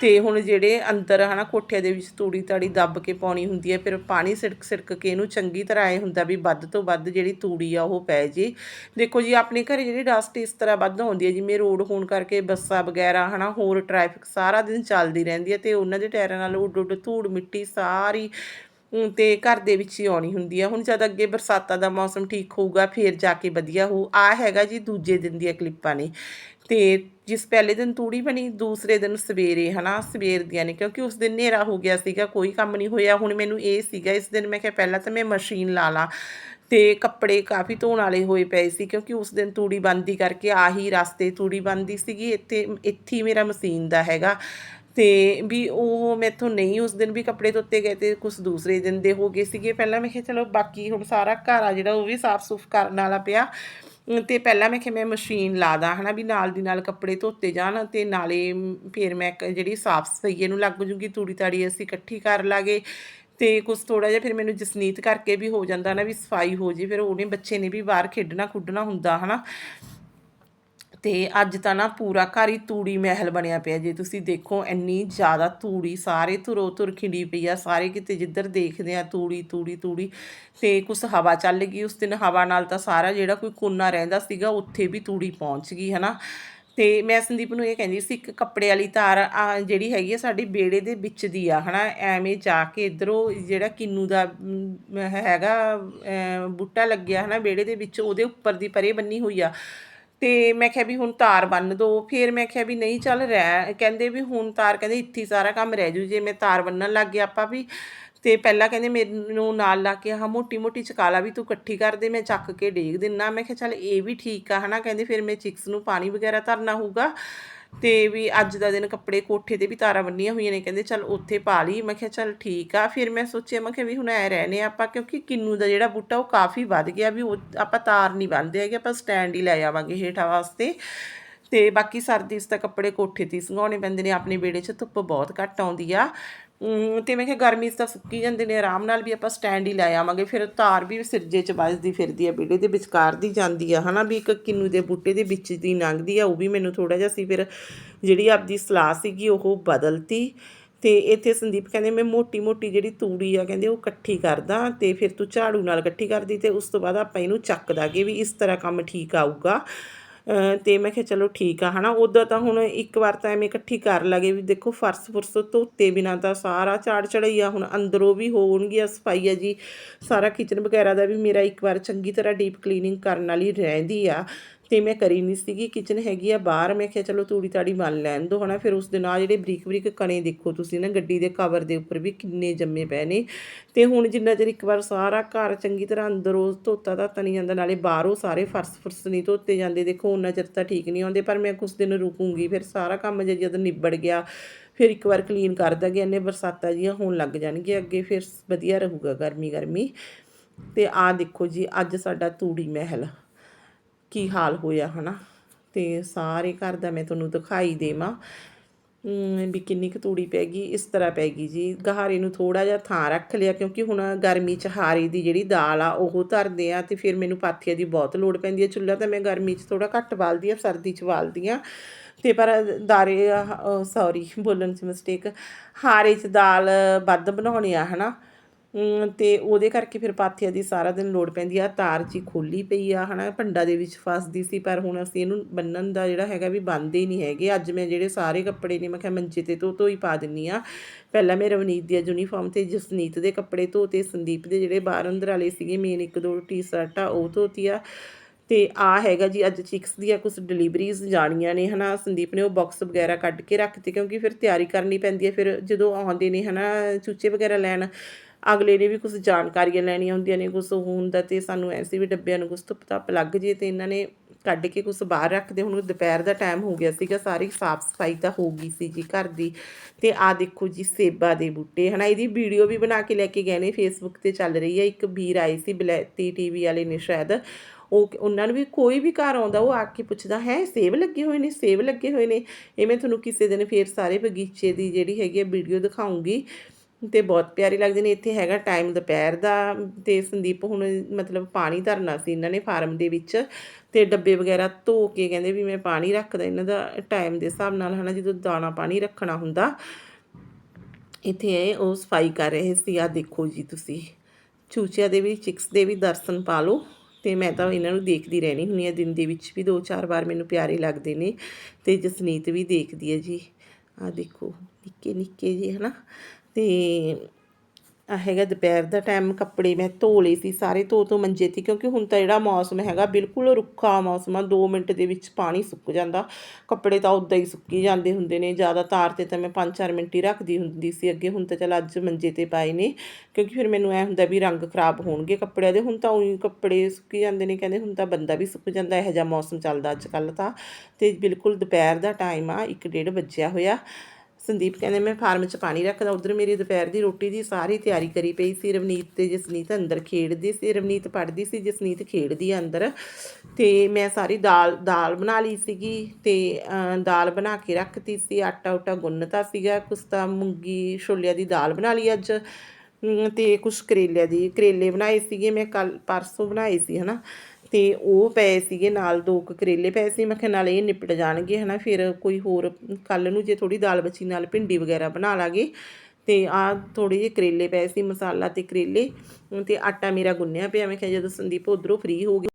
ਤੇ ਹੁਣ ਜਿਹੜੇ ਅੰਦਰ ਹਨਾ ਕੋਠਿਆਂ ਦੇ ਵਿੱਚ ਤੂੜੀ ਤਾੜੀ ਦੱਬ ਕੇ ਪਾਉਣੀ ਹੁੰਦੀ ਹੈ, ਫਿਰ ਪਾਣੀ ਸਿੜਕ ਸਿੜਕ ਕੇ ਇਹਨੂੰ ਚੰਗੀ ਤਰ੍ਹਾਂ ਐ ਹੁੰਦਾ ਵੀ ਵੱਧ ਤੋਂ ਵੱਧ ਜਿਹੜੀ ਤੂੜੀ ਆ ਉਹ ਪੈ ਜੇ। ਦੇਖੋ ਜੀ, ਆਪਣੇ ਘਰੇ ਜਿਹੜੀ ਡਸਟ ਇਸ ਤਰ੍ਹਾਂ ਵੱਧ ਆਉਂਦੀ ਹੈ, ਜਿਵੇਂ ਰੋਡ ਹੋਣ ਕਰਕੇ ਬੱਸਾਂ ਵਗੈਰਾ ਹਨਾ, ਹੋਰ ਟ੍ਰੈਫਿਕ ਸਾਰਾ ਦਿਨ ਚੱਲਦੀ ਰਹਿੰਦੀ ਹੈ ਤੇ ਉਹਨਾਂ ਦੇ ਟਾਇਰਾਂ ਨਾਲ ਉੱਡ ਉੱਡ ਧੂੜ ਮਿੱਟੀ ਸਾਰੀ ਅਮ, ਤੇ ਘਰ ਦੇ ਵਿੱਚ ਹੀ ਆਉਣੀ ਹੁੰਦੀ ਆ। ਹੁਣ ਜਦ ਅੱਗੇ ਬਰਸਾਤਾਂ ਦਾ ਮੌਸਮ ਠੀਕ ਹੋਊਗਾ ਫੇਰ ਜਾ ਕੇ ਵਧੀਆ ਹੋਊ ਆ ਹੈਗਾ ਜੀ ਦੂਜੇ ਦਿਨ ਦੀਆਂ ਕਲਿੱਪਾਂ ਨੇ। ਤੇ ਜਿਸ ਪਹਿਲੇ ਦਿਨ ਤੂੜੀ ਬਣੀ ਦੂਸਰੇ ਦਿਨ ਸਵੇਰੇ ਹਨਾ ਸਵੇਰ ਦੀਆਂ ਨੇ। ਕਿਉਂਕਿ ਉਸ ਦਿਨ ਹਨੇਰਾ ਹੋ ਗਿਆ ਸੀਗਾ ਕੋਈ ਕੰਮ ਨਹੀਂ ਹੋਇਆ। ਹੁਣ ਮੈਨੂੰ ਇਹ ਸੀਗਾ ਇਸ ਦਿਨ ਮੈਂ ਕਿਹਾ ਪਹਿਲਾਂ ਤਾਂ ਮੈਂ ਮਸ਼ੀਨ ਲਾ ਲਾਂ। ਤੇ ਕੱਪੜੇ ਕਾਫੀ ਧੋਣ ਵਾਲੇ ਹੋਏ ਪਏ ਸੀ ਕਿਉਂਕਿ ਉਸ ਦਿਨ ਤੂੜੀ ਬੰਦੀ ਕਰਕੇ ਆਹੀ ਰਸਤੇ ਤੂੜੀ ਬੰਦੀ ਸੀਗੀ। ਇੱਥੇ ਇੱਥੇ ਹੀ ਮੇਰਾ ਮਸ਼ੀਨ ਦਾ ਹੈਗਾ। ਅਤੇ ਵੀ ਉਹ ਮੈਥੋਂ ਨਹੀਂ ਉਸ ਦਿਨ ਵੀ ਕੱਪੜੇ ਧੋਤੇ ਗਏ ਤੇ ਕੁਝ ਦੂਸਰੇ ਦਿਨ ਦੇ ਹੋ ਗਏ ਸੀਗੇ। ਪਹਿਲਾਂ ਮੈਂ ਕਿਹਾ, ਚਲੋ, ਬਾਕੀ ਹੁਣ ਸਾਰਾ ਘਰ ਆ ਜਿਹੜਾ, ਉਹ ਵੀ ਸਾਫ਼ ਸੁਫ ਕਰਨ ਵਾਲਾ ਪਿਆ। ਅਮ ਤੇ ਪਹਿਲਾਂ ਮੈਂ ਕਿਹਾ, ਮੈਂ ਮਸ਼ੀਨ ਲਾ ਦਾਂ, ਹਨਾ, ਵੀ ਨਾਲ ਦੀ ਨਾਲ ਕੱਪੜੇ ਧੋਤੇ ਜਾਣ ਤੇ ਨਾਲੇ ਫਿਰ ਮੈਂ ਜਿਹੜੀ ਸਾਫ਼ ਸਫ਼ਾਈ ਨੂੰ ਲੱਗ ਜੂਗੀ ਤੂੜੀ ਤਾੜੀ ਅਸੀਂ ਇਕੱਠੀ ਕਰ ਲਾਗੇ। ਤੇ ਕੁਝ ਥੋੜਾ ਜਿਹਾ ਫਿਰ ਮੈਨੂੰ ਜਸਨੀਤ ਕਰਕੇ ਵੀ ਹੋ ਜਾਂਦਾ ਨਾ, ਵੀ ਸਫ਼ਾਈ ਹੋ ਜੇ, ਫਿਰ ਉਹਨੇ ਬੱਚੇ ਨੇ ਵੀ ਬਾਹਰ ਖੇਡਣਾ ਖੁੱਡਣਾ ਹੁੰਦਾ, ਹਨਾ। ਤੇ ਅੱਜ ਤਾਂ ਨਾ ਪੂਰਾ ਘਰ ਹੀ ਤੂੜੀ ਮਹਿਲ ਬਣਿਆ ਪਿਆ ਜੇ ਤੁਸੀਂ ਦੇਖੋ, ਇੰਨੀ ਜ਼ਿਆਦਾ ਤੂੜੀ, ਸਾਰੇ ਧੁਰੋ ਧੁਰ ਖਿੰਡੀ ਪਈ ਆ, ਸਾਰੇ ਕਿਤੇ ਜਿੱਧਰ ਦੇਖਦੇ ਆ ਤੂੜੀ ਤੂੜੀ ਤੂੜੀ ਤੇ ਕੁਛ ਹਵਾ ਚੱਲ ਗਈ, ਉਸ ਦਿਨ ਹਵਾ ਨਾਲ ਤਾਂ ਸਾਰਾ ਜਿਹੜਾ ਕੋਈ ਕੋਨਾ ਰਹਿੰਦਾ ਸੀਗਾ, ਉੱਥੇ ਵੀ ਤੂੜੀ ਪਹੁੰਚ ਗਈ, ਹਨਾ? ਤੇ ਮੈਂ ਸੰਦੀਪ ਨੂੰ ਇਹ ਕਹਿੰਦੀ ਸੀ, ਇੱਕ ਕੱਪੜੇ ਵਾਲੀ ਤਾਰ ਆ ਜਿਹੜੀ ਹੈਗੀ ਆ ਸਾਡੇ ਬੇੜੇ ਦੇ ਵਿੱਚ ਦੀ ਆ, ਹਨਾ? ਐਵੇਂ ਜਾ ਕੇ ਇਧਰੋਂ ਜਿਹੜਾ ਕਿੰਨੂ ਦਾ ਹੈਗਾ ਬੂਟਾ ਲੱਗਿਆ, ਹਨਾ? ਬੇੜੇ ਦੇ ਵਿੱਚ, ਉਹਦੇ ਉੱਪਰ ਦੀ ਪਰੇ ਬੰਨੀ ਹੋਈ ਆ। ਤੇ ਮੈਂ ਕਿਹਾ ਵੀ ਹੁਣ ਤਾਰ ਬੰਨ ਦੋ। ਫਿਰ ਮੈਂ ਕਿਹਾ ਵੀ ਨਹੀਂ, ਚੱਲ ਰਹਿ। ਕਹਿੰਦੇ ਵੀ ਹੁਣ ਤਾਰ, ਕਹਿੰਦੇ ਇੱਥੇ ਹੀ ਸਾਰਾ ਕੰਮ ਰਹਿ ਜੂ। ਜੇ ਮੈਂ ਤਾਰ ਬੰਨਣ ਲੱਗ ਗਿਆ ਆਪਾਂ ਵੀ। ਤੇ ਪਹਿਲਾਂ ਕਹਿੰਦੇ ਮੈਨੂੰ ਨਾਲ ਲਾ ਕੇ, ਆਹ ਮੋਟੀ ਮੋਟੀ ਚਕਾਲਾ ਵੀ ਤੂੰ ਇਕੱਠੀ ਕਰ ਦੇ, ਮੈਂ ਚੱਕ ਕੇ ਡੇਗ ਦਿੰਨਾ। ਮੈਂ ਕਿਹਾ ਚੱਲ ਇਹ ਵੀ ਠੀਕ ਆ, ਹਨਾ? ਕਹਿੰਦੇ ਫਿਰ ਮੈਂ ਚਿਕਸ ਨੂੰ ਪਾਣੀ ਵਗੈਰਾ ਧਰਨਾ ਹੋਊਗਾ। ਤੇ ਵੀ ਅੱਜ ਦਾ ਦਿਨ ਕੱਪੜੇ ਕੋਠੇ ਤੇ ਵੀ ਤਾਰਾਂ ਬੰਨੀਆਂ ਹੋਈਆਂ ਨੇ, ਕਹਿੰਦੇ ਚੱਲ ਉੱਥੇ ਪਾ ਲਈ। ਮੈਂ ਕਿਹਾ ਚੱਲ ਠੀਕ ਆ। ਫਿਰ ਮੈਂ ਸੋਚਿਆ, ਮੈਂ ਕਿਹਾ ਵੀ ਹੁਣ ਐ ਰਹਨੇ ਆਪਾਂ, ਕਿਉਂਕਿ ਕਿੰਨੂ ਦਾ ਜਿਹੜਾ ਬੂਟਾ ਉਹ ਕਾਫੀ ਵੱਧ ਗਿਆ ਵੀ ਉਹ ਆਪਾਂ ਤਾਰ ਨਹੀਂ ਬੰਨਦੇ ਹੈਗੇ, ਆਪਾਂ ਸਟੈਂਡ ਹੀ ਲੈ ਆਵਾਂਗੇ ਹੇਠਾਂ ਵਾਸਤੇ। ਤੇ ਬਾਕੀ ਸਰਦੀ 'ਚ ਤਾਂ ਕੱਪੜੇ ਕੋਠੇ ਤੇ ਹੀ ਸੰਘਾਉਣੇ ਪੈਂਦੇ ਨੇ, ਆਪਣੇ ਵਿਹੜੇ 'ਚ ਧੁੱਪ ਬਹੁਤ ਘੱਟ ਆਉਂਦੀ ਆ। ਤੇ ਮੈਂ ਕਿਹਾ ਗਰਮੀ 'ਚ ਤਾਂ ਸੁੱਕੀ ਜਾਂਦੇ ਨੇ, ਆਰਾਮ ਨਾਲ ਵੀ ਆਪਾਂ ਸਟੈਂਡ ਹੀ ਲੈ ਆਵਾਂਗੇ, ਫਿਰ ਤਾਰ ਵੀ ਸਿਰਜੇ 'ਚ ਵੱਜਦੀ ਫਿਰਦੀ ਆ, ਵਿਹੜੇ ਦੇ ਵਿਚਕਾਰ ਦੀ ਜਾਂਦੀ ਆ, ਹਨਾ ਵੀ ਇੱਕ ਕਿੰਨੂ ਦੇ ਬੂਟੇ ਦੇ ਵਿੱਚ ਦੀ ਲੰਘਦੀ ਆ, ਉਹ ਵੀ ਮੈਨੂੰ ਥੋੜਾ ਜਿਹਾ ਸੀ, ਫਿਰ ਜਿਹੜੀ ਆਪਦੀ ਸਲਾਹ ਸੀਗੀ ਉਹ ਬਦਲਤੀ ਤੇ ਇੱਥੇ ਸੰਦੀਪ ਕਹਿੰਦੇ, ਮੈਂ ਮੋਟੀ ਮੋਟੀ ਜਿਹੜੀ ਤੂੜੀ ਆ, ਕਹਿੰਦੇ, ਉਹ ਇਕੱਠੀ ਕਰਦਾ ਤੇ ਫਿਰ ਤੂੰ ਝਾੜੂ ਨਾਲ ਇਕੱਠੀ ਕਰਦੀ ਤੇ ਉਸ ਤੋਂ ਬਾਅਦ ਆਪਾਂ ਇਹਨੂੰ ਚੱਕਦਾ ਕਿ ਵੀ ਇਸ ਤਰ੍ਹਾਂ ਕੰਮ ਠੀਕ ਆਊਗਾ। ਤੇ ਮੈਂ ਕਿਹਾ ਚਲੋ ਠੀਕ ਆ, ਹਨਾ? ਉਦੋਂ ਤਾਂ ਹੁਣ ਇੱਕ ਵਾਰ ਤਾਂ ਐਵੇਂ ਇਕੱਠੀ ਕਰ ਲਾਂਗੇ ਵੀ ਦੇਖੋ, ਫਰਸ਼ ਫੁਰਸ਼ ਧੋਤੇ ਬਿਨਾਂ ਤਾਂ ਸਾਰਾ ਝਾੜ ਚੜਾਈ ਆ ਹੁਣ ਅੰਦਰੋਂ ਵੀ ਹੋਣਗੀਆਂ ਸਫ਼ਾਈ ਆ ਜੀ। ਸਾਰਾ ਕਿਚਨ ਵਗੈਰਾ ਦਾ ਵੀ ਮੇਰਾ ਇੱਕ ਵਾਰ ਚੰਗੀ ਤਰ੍ਹਾਂ ਡੀਪ ਕਲੀਨਿੰਗ ਕਰਨ ਵਾਲੀ ਰਹਿੰਦੀ ਆ। ਤੇ ਮੈਂ ਕਰੀ ਨਹੀਂ ਸੀਗੀ ਕਿਚਨ ਹੈਗੀ ਆ ਬਾਹਰ, ਮੈਂ ਕਿਹਾ ਚਲੋ ਤੂੜੀ ਤਾੜੀ ਮੰਨ ਲੈਣ ਦੋ ਹਨਾ, ਫਿਰ ਉਸ ਦੇ ਨਾਲ ਜਿਹੜੇ ਬਰੀਕ ਬਰੀਕ ਕਣੇ ਦੇਖੋ ਤੁਸੀਂ ਨਾ, ਗੱਡੀ ਦੇ ਕਵਰ ਦੇ ਉੱਪਰ ਵੀ ਕਿੰਨੇ ਜੰਮੇ ਪਏ ਨੇ। ਤੇ ਹੁਣ ਜਿੰਨਾ ਚਿਰ ਇੱਕ ਵਾਰ ਸਾਰਾ ਘਰ ਚੰਗੀ ਤਰ੍ਹਾਂ ਅੰਦਰੋਂ ਧੋਤਾ ਧਾਤਾ ਨਹੀਂ ਜਾਂਦਾ, ਨਾਲੇ ਬਾਹਰੋਂ ਸਾਰੇ ਫਰਸ਼ ਫੁਰਸ਼ ਨਹੀਂ ਧੋਤੇ ਜਾਂਦੇ, ਦੇਖੋ ਉਹਨਾਂ ਚਿਰ ਤਾਂ ਠੀਕ ਨਹੀਂ ਆਉਂਦੇ, ਪਰ ਮੈਂ ਕੁਝ ਦਿਨ ਰੁਕੂੰਗੀ, ਫਿਰ ਸਾਰਾ ਕੰਮ ਜੇ ਜਦ ਨਿਬੜ ਗਿਆ, ਫਿਰ ਇੱਕ ਵਾਰ ਕਲੀਨ ਕਰ ਦਾਂਗੇ ਇਹਨੇ ਬਰਸਾਤਾਂ ਜੀਆਂ ਹੋਣ ਲੱਗ ਜਾਣਗੀਆਂ ਅੱਗੇ, ਫਿਰ ਵਧੀਆ ਰਹੂਗਾ ਗਰਮੀ ਗਰਮੀ। ਤੇ ਆਹ ਦੇਖੋ ਜੀ, ਅੱਜ ਸਾਡਾ ਤੂੜੀ ਮਹਿਲ। ਕੀ ਹਾਲ ਹੋਇਆ ਹਨਾ? ਤੇ ਸਾਰੇ ਘਰ ਦਾ ਮੈਂ ਤੁਹਾਨੂੰ ਦਿਖਾਈ ਦੇਵਾਂ। ਵੀ ਕਿੰਨੀ ਕੁ ਤੂੜੀ ਪੈ ਗਈ ਇਸ ਤਰ੍ਹਾਂ ਪੈ ਗਈ ਜੀ। ਗਹਾਰੇ ਨੂੰ ਥੋੜਾ ਜਿਹਾ ਥਾਂ ਰੱਖ ਲਿਆ ਕਿਉਂਕਿ ਹੁਣ ਗਰਮੀ 'ਚ ਹਾਰੇ ਦੀ ਜਿਹੜੀ ਦਾਲ ਆ ਉਹ ਧਰਦੇ ਆ ਤੇ ਫਿਰ ਮੈਨੂੰ ਪਾਥੀਆਂ ਦੀ ਬਹੁਤ ਲੋੜ ਪੈਂਦੀ ਹੈ ਚੁੱਲ੍ਹਾ ਤਾਂ ਮੈਂ ਗਰਮੀ 'ਚ ਥੋੜਾ ਘੱਟ ਬਾਲਦੀ ਆ ਸਰਦੀ 'ਚ ਬਾਲਦੀ ਆ। ਤੇ ਪਰ ਦਾਰੇ ਸੌਰੀ ਬੋਲਣ 'ਚ ਮਿਸਟੇਕ ਹਾਰੇ 'ਚ ਦਾਲ ਵੱਧ ਬਣਾਉਣੀ ਆ ਹਨਾ? ਅਮ, ਤੇ ਉਹਦੇ ਕਰਕੇ ਫਿਰ ਪਾਥੀਆਂ ਦੀ ਸਾਰਾ ਦਿਨ ਲੋੜ ਪੈਂਦੀ ਆ। ਤਾਰ ਜੀ ਖੋਲੀ ਪਈ ਆ, ਹਨਾ, ਭੰਡਾ ਦੇ ਵਿੱਚ ਫਸਦੀ ਸੀ, ਪਰ ਹੁਣ ਅਸੀਂ ਇਹਨੂੰ ਬੰਨਣ ਦਾ ਜਿਹੜਾ ਹੈਗਾ ਵੀ ਬੰਦ ਹੀ ਨਹੀਂ ਹੈਗੇ। ਅੱਜ ਮੈਂ ਜਿਹੜੇ ਸਾਰੇ ਕੱਪੜੇ ਨੇ, ਮੈਂ ਕਿਹਾ ਮੰਜੇ ਤੇ ਧੋ ਧੋ ਹੀ ਪਾ ਦਿੰਨੀ ਆ। ਪਹਿਲਾਂ ਮੈਂ ਰਵਨੀਤ ਦੀ ਯੂਨੀਫਾਰਮ ਤੇ, ਜਸਨੀਤ ਦੇ ਕੱਪੜੇ ਧੋਤੇ ਸੰਦੀਪ ਦੇ ਜਿਹੜੇ ਬਾਹਰ ਅੰਦਰ ਵਾਲੇ ਸੀਗੇ ਮੇਨ ਇੱਕ ਦੋ ਟੀ-ਸ਼ਰਟਾਂ ਉਹ ਧੋਤੀ ਆ। ਤੇ ਆ ਹੈਗਾ ਜੀ, ਅੱਜ ਚਿਕਸ ਦੀਆਂ ਕੁਝ ਡਿਲੀਵਰੀਜ਼ ਜਾਣੀਆਂ ਨੇ, ਹਨਾ। ਸੰਦੀਪ ਨੇ ਉਹ ਬਾਕਸ ਵਗੈਰਾ ਕੱਢ ਕੇ ਰੱਖਤੇ, ਕਿਉਂਕਿ ਫਿਰ ਤਿਆਰੀ ਕਰਨੀ ਪੈਂਦੀ ਹੈ ਫਿਰ ਜਦੋਂ ਆਉਂਦੇ ਨੇ, ਹਨਾ, ਚੂਚੇ ਵਗੈਰਾ ਲੈਣ ਅਗਲੇ ਨੇ ਵੀ ਕੁਝ ਜਾਣਕਾਰੀਆਂ ਲੈਣੀਆਂ ਹੁੰਦੀਆਂ ਨੇ ਕੁਝ ਉਹ ਹੁੰਦਾ ਤੇ ਸਾਨੂੰ ਐਸੇ ਵੀ ਡੱਬਿਆਂ ਨੂੰ ਕੁਝ ਧੁੱਪ ਧੱਪ ਲੱਗ ਜੇ ਤੇ ਇਹਨਾਂ ਨੇ ਕੱਢ ਕੇ ਕੁਝ ਬਾਹਰ ਰੱਖਦੇ ਹੁਣ ਦੁਪਹਿਰ ਦਾ ਟਾਈਮ ਹੋ ਗਿਆ ਸੀਗਾ, ਸਾਰੀ ਸਾਫ਼ ਸਫ਼ਾਈ ਤਾਂ ਹੋ ਗਈ ਸੀ ਜੀ ਘਰ ਦੀ। ਤੇ ਆ ਦੇਖੋ ਜੀ ਸੇਬਾ ਦੇ ਬੂਟੇ, ਹਨਾ ਇਹਦੀ ਵੀਡੀਓ ਵੀ ਬਣਾ ਕੇ ਲੈ ਕੇ ਗਏ ਨੇ ਫੇਸਬੁੱਕ ਤੇ ਚੱਲ ਰਹੀ ਹੈ ਇੱਕ ਵੀਰ ਆਈ ਸੀ ਬਲੈਤੀ ਟੀਵੀ ਵਾਲੇ ਨੇ ਸ਼ਾਇਦ। ਉਹ ਉਹਨਾਂ ਨੂੰ ਵੀ ਕੋਈ ਵੀ ਘਰ ਆਉਂਦਾ, ਉਹ ਆ ਕੇ ਪੁੱਛਦਾ, ਹੈ, ਸੇਬ ਲੱਗੇ ਹੋਏ ਨੇ, ਸੇਬ ਲੱਗੇ ਹੋਏ ਨੇ? ਇਹ ਮੈਂ ਤੁਹਾਨੂੰ ਕਿਸੇ ਦਿਨ ਫੇਰ ਸਾਰੇ ਬਗੀਚੇ ਦੀ ਜਿਹੜੀ ਹੈਗੀ ਹੈ ਵੀਡੀਓ ਦਿਖਾਉਂਗੀ। ਤੇ ਬਹੁਤ ਪਿਆਰੀ ਲੱਗਦੇ ਨੇ। ਇੱਥੇ ਹੈਗਾ ਟਾਈਮ ਦੁਪਹਿਰ ਦਾ ਤੇ ਸੰਦੀਪ ਹੁਣ ਮਤਲਬ ਪਾਣੀ ਧਰਨਾ ਸੀ ਇਹਨਾਂ ਨੇ ਫਾਰਮ ਦੇ ਵਿੱਚ ਤੇ ਡੱਬੇ ਵਗੈਰਾ ਧੋ ਕੇ ਕਹਿੰਦੇ ਵੀ ਮੈਂ ਪਾਣੀ ਰੱਖਦਾ ਇਹਨਾਂ ਦਾ ਟਾਈਮ ਦੇ ਹਿਸਾਬ ਨਾਲ ਹਨਾ, ਜਦੋਂ ਦਾਣਾ ਪਾਣੀ ਰੱਖਣਾ ਹੁੰਦਾ। ਇੱਥੇ ਉਹ ਸਫ਼ਾਈ ਕਰ ਰਹੇ ਸੀ। ਆ ਦੇਖੋ ਜੀ ਤੁਸੀਂ, ਚੂਚਿਆਂ ਦੇ ਵੀ, ਚਿਕਸ ਦੇ ਵੀ ਦਰਸ਼ਨ ਪਾ ਲਓ ਤੇ ਮੈਂ ਤਾਂ ਇਹਨਾਂ ਨੂੰ ਦੇਖਦੀ ਰਹਿਣੀ ਹੁੰਦੀ ਆ ਦਿਨ ਦੇ ਵਿੱਚ ਵੀ ਦੋ ਚਾਰ ਵਾਰ ਮੈਨੂੰ ਪਿਆਰੇ ਲੱਗਦੇ ਨੇ ਤੇ ਜਸਨੀਤ ਵੀ ਦੇਖਦੀ ਹੈ ਜੀ। ਆ ਦੇਖੋ ਨਿੱਕੇ ਨਿੱਕੇ ਜੀ ਹਨਾ। ਤੇ ਆ ਹੈਗਾ ਦੁਪਹਿਰ ਦਾ ਟਾਈਮ ਕੱਪੜੇ ਮੈਂ ਧੋ ਲਏ ਸੀ, ਸਾਰੇ ਧੋ ਧੋ ਮੰਜੇ ਤੇ, ਕਿਉਂਕਿ ਹੁਣ ਤਾਂ ਜਿਹੜਾ ਮੌਸਮ ਹੈਗਾ ਬਿਲਕੁਲ ਰੁੱਖਾ ਮੌਸਮ ਆ 2 ਮਿੰਟ ਦੇ ਵਿੱਚ ਪਾਣੀ ਸੁੱਕ ਜਾਂਦਾ। ਕੱਪੜੇ ਤਾਂ ਉਦਾਂ ਹੀ ਸੁੱਕੀ ਜਾਂਦੇ ਹੁੰਦੇ ਨੇ, ਜ਼ਿਆਦਾ ਤਾਰ ਤੇ ਤਾਂ ਮੈਂ 5-4 ਮਿੰਟ ਹੀ ਰੱਖਦੀ ਹੁੰਦੀ ਸੀ, ਅੱਗੇ ਹੁਣ ਤਾਂ ਚਲ ਅੱਜ ਮੰਜੇ ਤੇ ਪਾਏ ਨੇ, ਕਿਉਂਕਿ ਫਿਰ ਮੈਨੂੰ ਐ ਹੁੰਦਾ ਵੀ ਰੰਗ ਖਰਾਬ ਹੋਣਗੇ ਕੱਪੜਿਆਂ ਦੇ, ਹੁਣ ਤਾਂ ਉਹੀ ਕੱਪੜੇ ਸੁੱਕੀ ਜਾਂਦੇ ਨੇ, ਕਹਿੰਦੇ ਹੁਣ ਤਾਂ ਬੰਦਾ ਵੀ ਸੁੱਕ ਜਾਂਦਾ, ਇਹੋ ਜਿਹਾ ਮੌਸਮ ਚੱਲਦਾ ਅੱਜ ਕੱਲ੍ਹ ਤਾਂ। ਤੇ ਬਿਲਕੁਲ ਦੁਪਹਿਰ ਦਾ ਟਾਈਮ ਆ 1:30 ਵੱਜਿਆ ਹੋਇਆ। ਸੰਦੀਪ ਕਹਿੰਦੇ ਮੈਂ ਫਾਰਮ 'ਚ ਪਾਣੀ ਰੱਖਦਾ ਉਧਰ ਮੇਰੀ ਦੁਪਹਿਰ ਦੀ ਰੋਟੀ ਦੀ ਸਾਰੀ ਤਿਆਰੀ ਕਰੀ ਪਈ ਸੀ ਰਵਨੀਤ ਤੇ ਜਸਨੀਤ ਅੰਦਰ ਖੇਡਦੀ ਸੀ ਰਵਨੀਤ ਪੜ੍ਹਦੀ ਸੀ ਜਸਨੀਤ ਖੇਡਦੀ ਅੰਦਰ। ਤੇ ਮੈਂ ਸਾਰੀ ਦਾਲ ਦਾਲ ਬਣਾ ਲਈ ਸੀਗੀ ਤੇ ਦਾਲ ਬਣਾ ਕੇ ਰੱਖਤੀ ਸੀ ਆਟਾ ਉਟਾ ਗੁੰਨਤਾ ਸੀਗਾ ਕੁਛ ਤਾਂ ਮੂੰਗੀ ਛੋਲਿਆਂ ਦੀ ਦਾਲ ਬਣਾ ਲਈ ਅੱਜ। ਅਮ, ਤੇ ਕੁਛ ਕਰੇਲਿਆਂ ਦੀ ਕਰੇਲੇ ਬਣਾਏ ਸੀਗੇ ਮੈਂ ਕੱਲ ਪਰਸੋਂ ਬਣਾਏ ਸੀ ਹਨਾ? ਤੇ ਉਹ ਪਏ ਸੀਗੇ, ਨਾਲ ਦੋ ਕੁ ਕਰੇਲੇ ਪਏ ਸੀ। ਮੈਂ ਕਿਹਾ ਨਾਲ ਇਹ ਨਿਪਟ ਜਾਣਗੇ, ਹਨਾ। ਫਿਰ ਕੋਈ ਹੋਰ ਕੱਲ ਨੂੰ ਜੇ ਥੋੜੀ ਦਾਲ ਬਚੀ, ਨਾਲ ਭਿੰਡੀ ਵਗੈਰਾ ਬਣਾ ਲਾਂਗੇ। ਤੇ ਆ ਥੋੜੇ ਜਿਹੇ ਕਰੇਲੇ ਪਏ ਸੀ, ਮਸਾਲਾ ਤੇ ਕਰੇਲੇ। ਤੇ ਆਟਾ ਮੇਰਾ ਗੁੰਨਿਆ ਪਿਆ। ਮੈਂ ਕਿਹਾ ਜਦੋਂ ਸੰਦੀਪ ਉਧਰੋਂ ਫ੍ਰੀ ਹੋ ਗਈ।